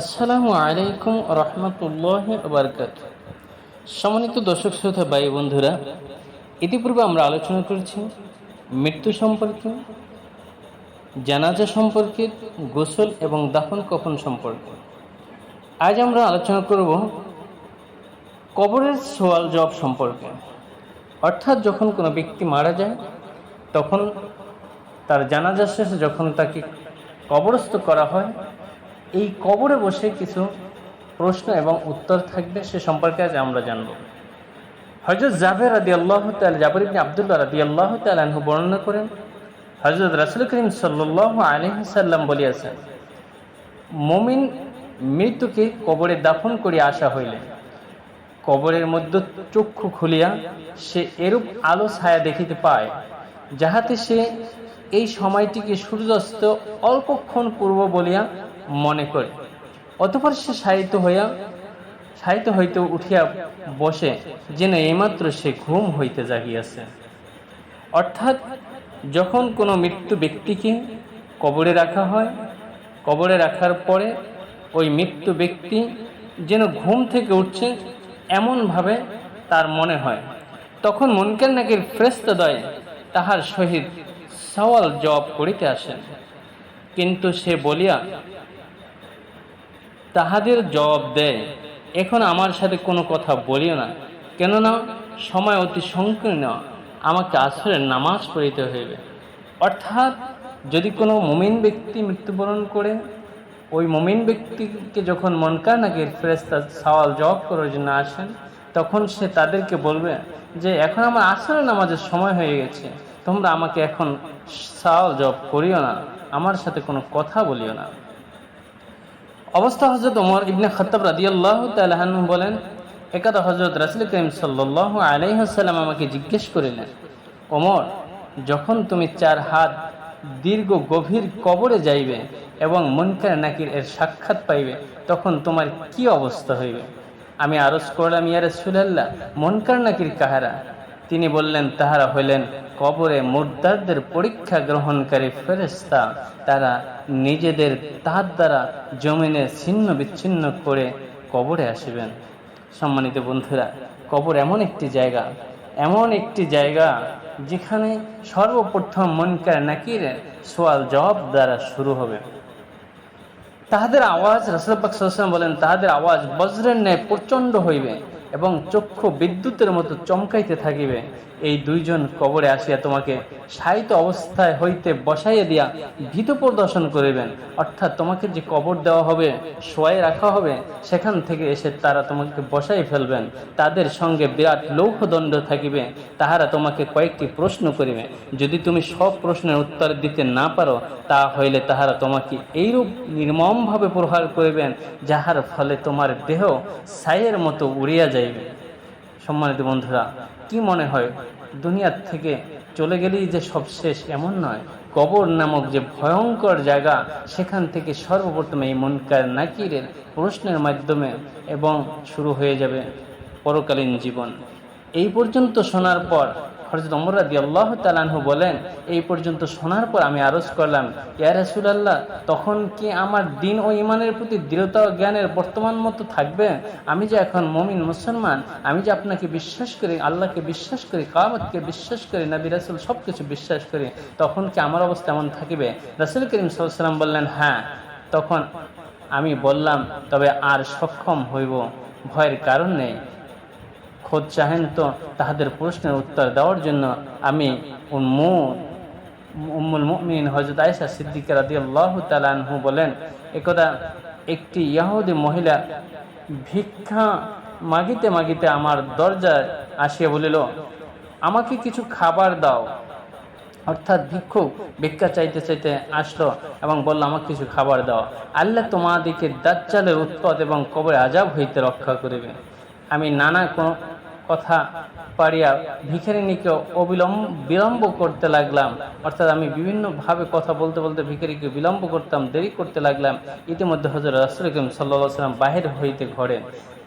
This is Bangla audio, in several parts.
আসসালামু আলাইকুম রহমতুল্লাহ বারকাত সম্মানিত দর্শক শ্রোতা, ভাই বন্ধুরা, ইতিপূর্বে আমরা আলোচনা করেছি মৃত্যু সম্পর্কে, জানাজা সম্পর্কে, গোসল এবং দাফন কফন সম্পর্কে। আজ আমরা আলোচনা করব কবরের সোয়াল জব সম্পর্কে। অর্থাৎ যখন কোনো ব্যক্তি মারা যায়, তখন তার জানাজা শেষে যখন তাকে কবরস্থ করা হয় এই কবরে বসে কিছু প্রশ্ন এবং উত্তর থাকবে, সে সম্পর্কে আজ আমরা জানব। হজরত জাভের রাদি আল্লাহ তাল জাবর ইবনে আবদুল্লাহ রাদি আল্লাহ তালহু বর্ণনা করেন হজরত রাসুল করিম সাল্লাহ আলহিসাল্লাম বলিয়াছেন, মমিন মৃত্যুকে কবরে দাফন করিয়া আসা হইলে, কবরের মধ্যে চক্ষু খুলিয়া সে এরূপ আলো ছায়া দেখিতে পায়, যাহাতে সে এই সময়টিকে সূর্যাস্ত অল্পক্ষণ পূর্ব বলিয়া মনে করে। অতপর সে সাহিত্য হইয়া সাহিত্য হইতে উঠিয়া বসে, যেন এইমাত্র সে ঘুম হইতে জাগিয়াছে। অর্থাৎ, যখন কোনো মৃত্যু ব্যক্তিকে কবরে রাখা হয়, কবরে রাখার পরে ওই মৃত্যু ব্যক্তি যেন ঘুম থেকে উঠছে এমনভাবে তার মনে হয়। তখন মনকের নাকির ফ্রেস্তদয় তাহার সহিত সওয়াল জবাব করিতে আসেন। কিন্তু সে বলিয়া তাহাদের জবাব দেয়, এখন আমার সাথে কোনো কথা বলিও না। কেননা সময় অতি সংকীর্ণ, আমাকে আসরের নামাজ পড়িতে হইবে। অর্থাৎ যদি কোনো মুমিন ব্যক্তি মৃত্যুবরণ করে, ওই মুমিন ব্যক্তিকে যখন মনকার নাকি ফেরেস্তা সওয়াল জবাব করার জন্য আসেন, তখন সে তাদেরকে বলবে যে, এখন আমার আসরের নামাজের সময় হয়ে গেছে। তোমরা আমাকে এখন সওয়াল জবাব করিও না। আমার সাথে কোনো কথা বলিও না। অবস্থা হজরত ওমর ইবনে খত্তাব রাদিয়াল্লাহ তালাহান বলেন, একাদা হজরত রাসুল করিম সাল্লাহ আলাইহাসাল্লাম আমাকে জিজ্ঞেস করিলেন, ওমর, যখন তুমি চার হাত দীর্ঘ গভীর কবরে যাইবে এবং মনকার নাকির এর সাক্ষাৎ পাইবে, তখন তোমার কি অবস্থা হইবে? আমি আরজ করলাম, ইয়া রসুলাল্লাহ, মনকার নাকির কাহারা? তিনি বললেন, তাহারা হইলেন কবরে মুর্দারদের পরীক্ষা গ্রহণকারী ফেরেস্তা তারা নিজেদের তার দ্বারা জমিনে ছিন্ন বিচ্ছিন্ন করে কবরে আসিবেন। সম্মানিত বন্ধুরা, কবর এমন একটি জায়গা, এমন একটি জায়গা যেখানে সর্বপ্রথম মনকার নাকির সোয়াল জবাব দ্বারা শুরু হবে। তাহাদের আওয়াজ রসুলবাক বলেন, তাহাদের আওয়াজ বজ্রের ন্যায় প্রচণ্ড হইবে এবং চক্ষু বিদ্যুতের মতো চমকাইতে থাকিবে। এই দুইজন কবরে আসিয়া তোমাকে সাহিত্য অবস্থায় হইতে বসাইয়া দিয়া ভীত প্রদর্শন করিবেন। অর্থাৎ তোমাকে যে কবর দেওয়া হবে, শোয়াই রাখা হবে, সেখান থেকে এসে তারা তোমাকে বসাই ফেলবেন। তাদের সঙ্গে বিরাট লৌহদণ্ড থাকিবে, তাহারা তোমাকে কয়েকটি প্রশ্ন করিবে। যদি তুমি সব প্রশ্নের উত্তর দিতে না পারো, তা হইলে তাহারা তোমাকে এইরূপ নির্মমভাবে প্রহার করিবেন, যাহার ফলে তোমার দেহ ছাইয়ের মতো উড়িয়া যাইবে। সম্মানিত বন্ধুরা, কি মনে হয় দুনিয়ার থেকে চলে গেলেই যে সব শেষ এমন নয়। কবর নামক যে ভয়ঙ্কর জায়গা, সেখান থেকে সর্বপ্রথমে এই মনকার নাকিরের প্রশ্নের মাধ্যমে এবং শুরু হয়ে যাবে পরকালীন জীবন। এই পর্যন্ত শোনার পর হরজত অমর রাদি আল্লাহ তালানহু বলেন, এই পর্যন্ত শোনার পর আমি আরজ করলাম, ইয়া রাসুলাল্লাহ, তখন কি আমার দিন ও ইমানের প্রতি দৃঢ়তা ও জ্ঞানের বর্তমান মতো থাকবে? আমি যে এখন মমিন, মুসলমান, আমি যে আপনাকে বিশ্বাস করি, আল্লাহকে বিশ্বাস করি কামতকে বিশ্বাস করি, নবী রাসুল সব কিছু বিশ্বাস করি, তখন কি আমার অবস্থা এমন থাকিবে? রাসুল করিম সাল্লাম বললেন হ্যাঁ। তখন আমি বললাম, তবে আর সক্ষম হইব, ভয়ের কারণ নেই। খোঁজ চাহেন তো তাহাদের প্রশ্নের উত্তর দেওয়ার জন্য আমি উম্মুল মুমিন হজরত আয়সা সিদ্দিকা রাদি আল্লাহ তালানহু বলেন, একদা একটি ইয়াহুদি মহিলা ভিক্ষা মাগিতে মাগিতে আমার দরজায় আসিয়া বলিল, আমাকে কিছু খাবার দাও। অর্থাৎ ভিক্ষুক ভিক্ষা চাইতে চাইতে আসলো এবং বলল, আমাকে কিছু খাবার দাও। আল্লাহ তোমাদিকে দাজ্জালের উৎপাদ এবং কবরে আজাব হইতে রক্ষা করিবে। আমি নানা কথা পারিয়া ভিখারিনীকে অবিলম্ব বিলম্ব করতে লাগলাম। অর্থাৎ আমি বিভিন্নভাবে কথা বলতে বলতে ভিখারিকে বিলম্ব করতাম, দেরি করতে লাগলাম। ইতিমধ্যে হজরত রাসুল সাল্লা সাল্লাম বাহির হইতে ঘরেন।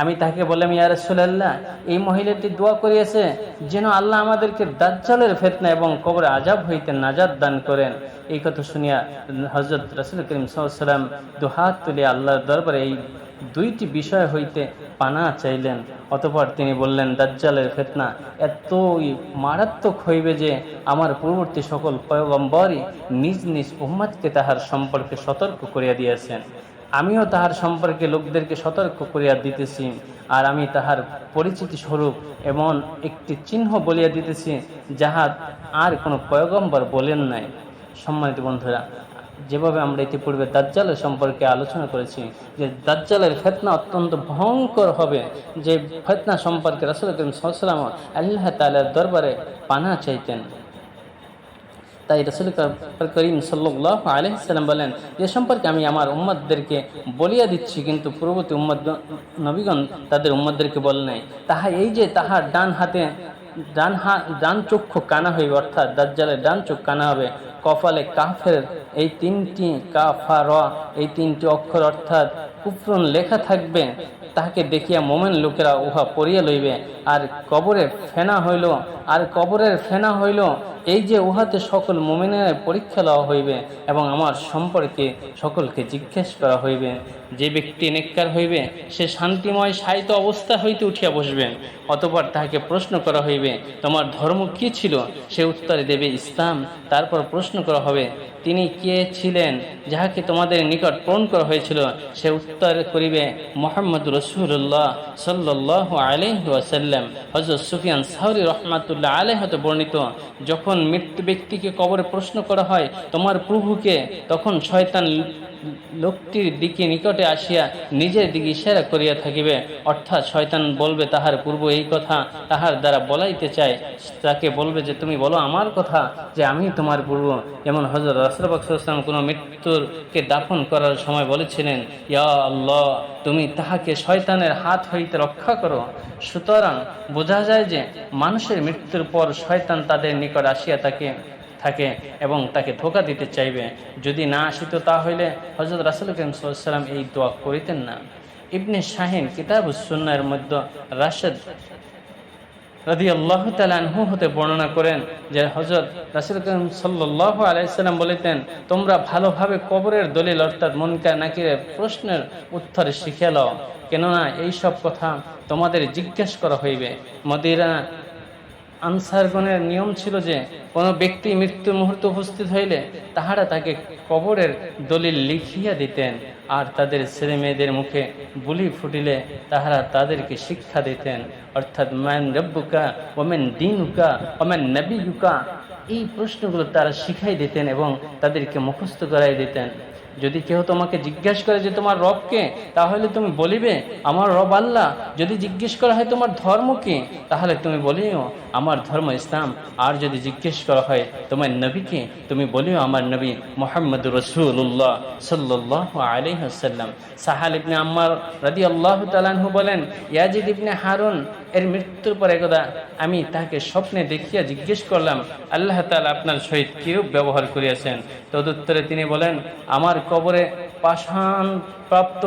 আমি তাকে বললাম, ইয়া রাসূলুল্লাহ, এই মহিলাটি দোয়া করিয়েছে যেন আল্লাহ আমাদেরকে দাজ্জালের ফেতনা এবং কবরে আজাব হইতে নাজাদ দান করেন। এই কথা শুনিয়া হজরত রাসুল করিম সাল্লাম দুহাত তুলে আল্লাহর দরবারে এই দুইটি বিষয় হইতে পানা চাইলেন। অতপর তিনি বললেন, দাজ্জালের ফেতনা এতই মারাত্মক হইবে যে আমার পূর্ববর্তী সকল পয়গম্বরই নিজ নিজ উম্মাদকে তাহার সম্পর্কে সতর্ক করিয়া দিয়েছেন। আমিও তাহার সম্পর্কে লোকদেরকে সতর্ক করিয়া দিতেছি আর আমি তাহার পরিচিতি স্বরূপ এমন একটি চিহ্ন বলিয়া দিতেছি যাহা আর কোনো পয়গম্বর বলেন নাই। সম্মানিত বন্ধুরা যেভাবে আমরা ইতিপূর্বে দাজ্জালের সম্পর্কে আলোচনা করেছি, যে দাজ্জালের ফেতনা অত্যন্ত ভয়ঙ্কর হবে, যে ফেতনা সম্পর্কে রাসুল করিম সাল্লাম আল্লাহ তালার দরবারে পানা চাইতেন। তাই রসুল করিম সাল্লাহ আলহিসাল্লাম বলেন যে সম্পর্কে আমি আমার উম্মদদেরকে বলিয়া দিচ্ছি, কিন্তু পূর্ববর্তী উম্মদ নবীগণ তাদের উম্মদদেরকে বলে নাই। তাহা এই যে তাহার ডান হাতে ডান ডান চক্ষু কানা হইবে, অর্থাৎ দাজ্জালের ডান চোখ কানা হবে। কপালে কাফের, এই তিনটি কাফা র এই তিনটি অক্ষর, অর্থাৎ কুফরুন লেখা থাকবে। তাহাকে দেখিয়া মোমেন লোকেরা উহা পড়িয়া লইবে। আর কবরে ফেনা হইল, আর কবরের ফেনা হইল, এই যে উহাতে সকল মোমেনের পরীক্ষা লওয়া হইবে এবং আমার সম্পর্কে সকলকে জিজ্ঞেস করা হইবে। যে ব্যক্তি নেককার হইবে, সে শান্তিময় সাহিত্য অবস্থা হইতে উঠিয়া বসবেন অতপর তাহাকে প্রশ্ন করা হইবে, তোমার ধর্ম কি ছিল? সে উত্তরে দেবে, ইসলাম। তারপর প্রশ্ন করা হবে, তিনি কে ছিলেন যাহাকে তোমাদের নিকট পূরণ করা হয়েছিল? সে উত্তর করিবে মোহাম্মদ রসুল্লাহ সাল্লাহ আলহ ওয়াসাল্লাম হজরত সুফিয়ান সাহরি রহমাতুল্লাহ আলহ হতে বর্ণিত, যখন মৃত্যু ব্যক্তিকে কবরে প্রশ্ন করা হয়, তোমার প্রভুকে, তখন শয়তান লোকটির দিকে নিকটে আসিয়া নিজের দিকে ইশারা করিয়া থাকিবে। অর্থাৎ শয়তান বলবে তাহার পূর্ব এই কথা, তাহার দ্বারা বলাইতে চায়। তাকে বলবে যে, তুমি বলো আমার কথা যে, আমি তোমার পূর্ব। যেমন হজরত রাসরাবাকসাল্লাম কোনো মৃত্যুরকে দাফন করার সময় বলেছিলেন, ইয়া আল্লাহ, তুমি তাহাকে শয়তানের হাত হইতে রক্ষা করো। সুতরাং বোঝা যায় যে, মানুষের মৃত্যুর পর শয়তান তাদের নিকট আসিয়া তাকে থাকে এবং তাকে ধোকা দিতে চাইবে। যদি না আসিত তা হইলে হজরত রাসুল করিম সাল্লাম এই দোয়া করিতেন না। ইবনে শাহিন কিতাব সুন্নার মধ্যে রাশেদ রাদি আল্লাহ তালহু হতে বর্ণনা করেন যে হজরত রাসুল করিম সাল্লাহ আলাইসাল্লাম বলিতেন তোমরা ভালোভাবে কবরের দলিল অর্থাৎ মনকা নাকিরের প্রশ্নের উত্তর শিখে লও। কেননা এইসব কথা তোমাদের জিজ্ঞেস করা হইবে। মদিরা আনসারগণের নিয়ম ছিল যে, কোনো ব্যক্তি মৃত্যু মুহূর্তে উপস্থিত হইলে তাহারা তাকে কবরের দলিল লিখিয়া দিতেন আর তাদের ছেলে মেয়েদের মুখে বুলি ফুটিলে তাহারা তাদেরকে শিক্ষা দিতেন। অর্থাৎ ম্যান রব্বুকা ওমেন দিনুকা ওমেন নবীকা এই প্রশ্নগুলো তারা শিখাই দিতেন এবং তাদেরকে মুখস্থ করাই দিতেন। যদি কেউ তোমাকে জিজ্ঞেস করে যে তোমার রবকে তাহলে তুমি বলিবে, আমার রব আল্লাহ। যদি জিজ্ঞেস করা হয়, তোমার ধর্ম কি? তাহলে তুমি বলিও, আমার ধর্ম ইসলাম। আর যদি জিজ্ঞেস করা হয়, তোমার নবীকে তুমি বলিও, আমার নবী মোহাম্মদ রসুল্লাহ সাল্লাহ আলহ্লাম সাহাল ইবনে আম্মার রাদি আল্লাহ তালাহু বলেন, ইয়াজিদ ইবনে হারুন এর মৃত্যুর পর একদা আমি তাকে স্বপ্নে দেখিয়া জিজ্ঞেস করলাম, আল্লাহ তালা আপনার সহিত কিরূপ ব্যবহার করিয়াছেন? তদুত্তরে তিনি বলেন, আমার কবরে পাষাণ প্রাপ্ত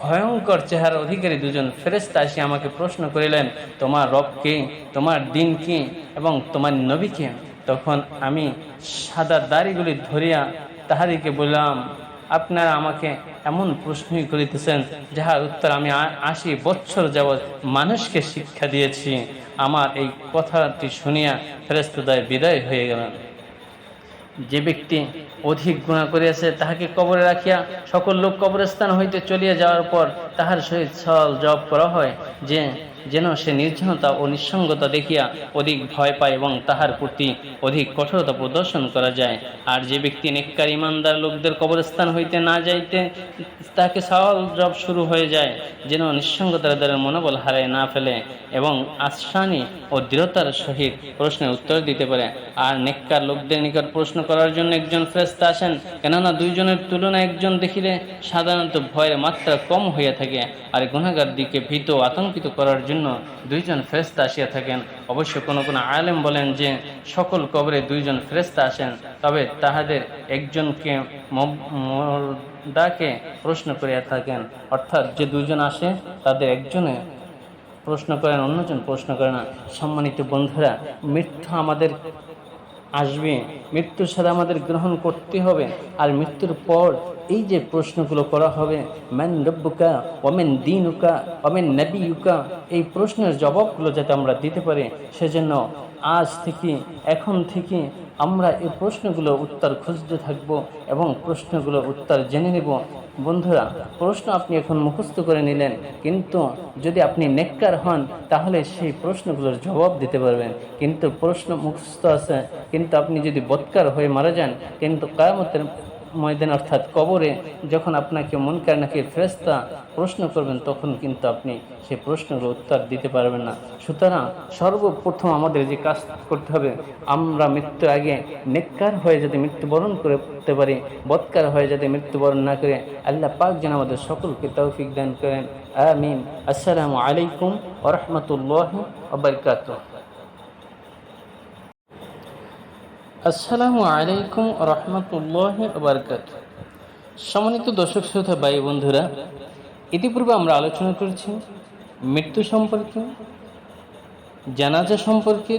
ভয়ঙ্কর চেহারা অধিকারী দুজন ফেরেস্তা আসি আমাকে প্রশ্ন করিলেন, তোমার রব কে? তোমার দিন কি? এবং তোমার নবী কে? তখন আমি সাদা দাড়িগুলি ধরিয়া তাহাদিকে বললাম আপনারা আমাকে এমন প্রশ্নই করিতেছেন, যাহার উত্তর আমি আশি বছর যাবৎ মানুষকে শিক্ষা দিয়েছি। আমার এই কথাটি শুনিয়া ফেরেস্তদায় বিদায় হয়ে গেলেন যে ব্যক্তি অধিক গুণা করিয়াছে, তাহাকে কবরে রাখিয়া সকল লোক কবরস্থান হইতে চলিয়া যাওয়ার পর তাহার সহিত ছল জব করা হয়, যে, যেন সে নির্জনতা ও নিঃসঙ্গতা দেখিয়া অধিক ভয় পায় এবং তাহার প্রতি অধিক কঠোরতা প্রদর্শন করা যায়। আর যে ব্যক্তি নেককার ইমানদার লোকদের কবরস্থান হইতে না যাইতে তাকে সওয়াল জব শুরু হয়ে যায়, যেন নিঃসঙ্গতার দ্বারা মনোবল হারায় না ফেলে এবং আশ্বানি ও দৃঢ়তার সহিত প্রশ্নের উত্তর দিতে পারে। আর নেককার লোকদের নিকট প্রশ্ন করার জন্য একজন ফ্রেস্তা আসেন, কেননা দুইজনের তুলনায় একজন দেখিলে সাধারণত ভয়ের মাত্রা কম হইয়া থাকে। আর গুণাগার দিকে ভীত আতঙ্কিত করার জন্য দুইজন ফেরেস্তা আসিয়া থাকেন। অবশ্য কোনো কোনো আলেম বলেন যে, সকল কবরে দুইজন ফেরেস্তা আসেন, তবে তাহাদের একজনকে মুর্দাকে প্রশ্ন করিয়া থাকেন। অর্থাৎ যে দুইজন আসে, তাদের একজনে প্রশ্ন করেন, অন্যজন প্রশ্ন করে না। সম্মানিত বন্ধুরা মৃত্যু আমাদের আসবে। মৃত্যুর সাথে আমাদের গ্রহণ করতে হবে। আর মৃত্যুর পর এই যে প্রশ্নগুলো করা হবে ম্যান রব্বুকা ওমেন দিনুকা ওমেন নবিউকা এই প্রশ্নের জবাবগুলো যাতে আমরা দিতে পারি, সেজন্য আজ থেকে, এখন থেকে আমরা এই প্রশ্নগুলো উত্তর খুঁজতে থাকব এবং প্রশ্নগুলোর উত্তর জেনে নেব। বন্ধুরা, প্রশ্ন আপনি এখন মুখস্থ করে নিলেন, কিন্তু যদি আপনি নেককার হন, তাহলে সেই প্রশ্নগুলোর জবাব দিতে পারবেন। কিন্তু প্রশ্ন মুখস্থ আছে, কিন্তু আপনি যদি বৎকার হয়ে মারা যান, কিন্তু কায়ামতের ময়দান, অর্থাৎ কবরে, যখন আপনাকে মনকার নাকি ফেরেস্তা প্রশ্ন করবেন, তখন কিন্তু আপনি সেই প্রশ্নের উত্তর দিতে পারবেন না। সুতরাং সর্বপ্রথম আমাদের যে কাজ করতে হবে, আমরা মৃত্যুর আগে নেককার হয়ে যদি মৃত্যুবরণ করতে পারি, বৎকার হয়ে যদি মৃত্যুবরণ না করে, আল্লাহ পাক যেন আমাদের সকলকে তৌফিক দান করেন। আমিন। আসসালামু আলাইকুম ওরহমতুল্লাহ ওবরকাতুহ আসসালামু আলাইকুম রহমতুল্লাহ বারকাত সম্মানিত দর্শক শ্রোতা, ভাই বন্ধুরা, ইতিপূর্বে আমরা আলোচনা করেছি মৃত্যু সম্পর্কে, জানাজা সম্পর্কে